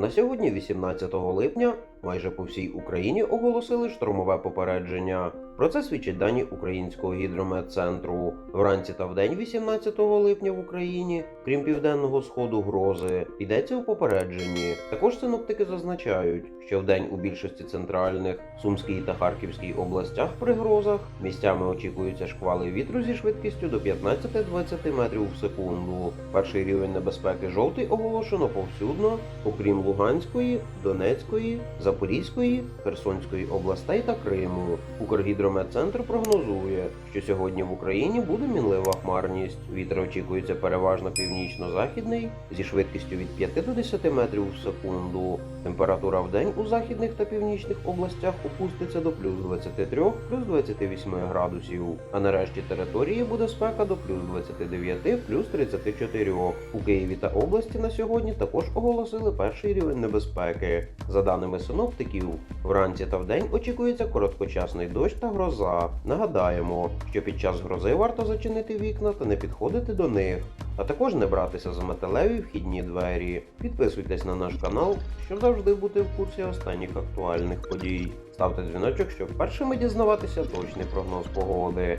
На сьогодні, 18 липня, майже по всій Україні оголосили штормове попередження. Про це свідчать дані Українського гідрометцентру. Вранці та вдень 18 липня в Україні, крім південного сходу грози, йдеться у попередженні. Також синоптики зазначають, що вдень у більшості центральних Сумській та Харківській областях при грозах місцями очікуються шквали вітру зі швидкістю до 15-20 метрів в секунду. Перший рівень небезпеки жовтий оголошено повсюдно, окрім Луганської, Донецької, Запорізької, Херсонської областей та Криму. Укргідрометцентр прогнозує, що сьогодні в Україні буде мінлива хмарність. Вітер очікується переважно північно-західний зі швидкістю від 5 до 10 метрів в секунду. Температура в день у західних та північних областях опуститься до плюс 23, плюс 28 градусів. А на решті території буде спека до плюс 29, плюс 34. У Києві та області на сьогодні також оголосили перший рівень небезпеки. За даними синоптиків, вранці та вдень очікується короткочасний дощ та гроза. Нагадаємо, що під час грози варто зачинити вікна та не підходити до них, а також не братися за металеві вхідні двері. Підписуйтесь на наш канал, щоб завжди бути в курсі останніх актуальних подій. Ставте дзвіночок, щоб першими дізнаватися точний прогноз погоди.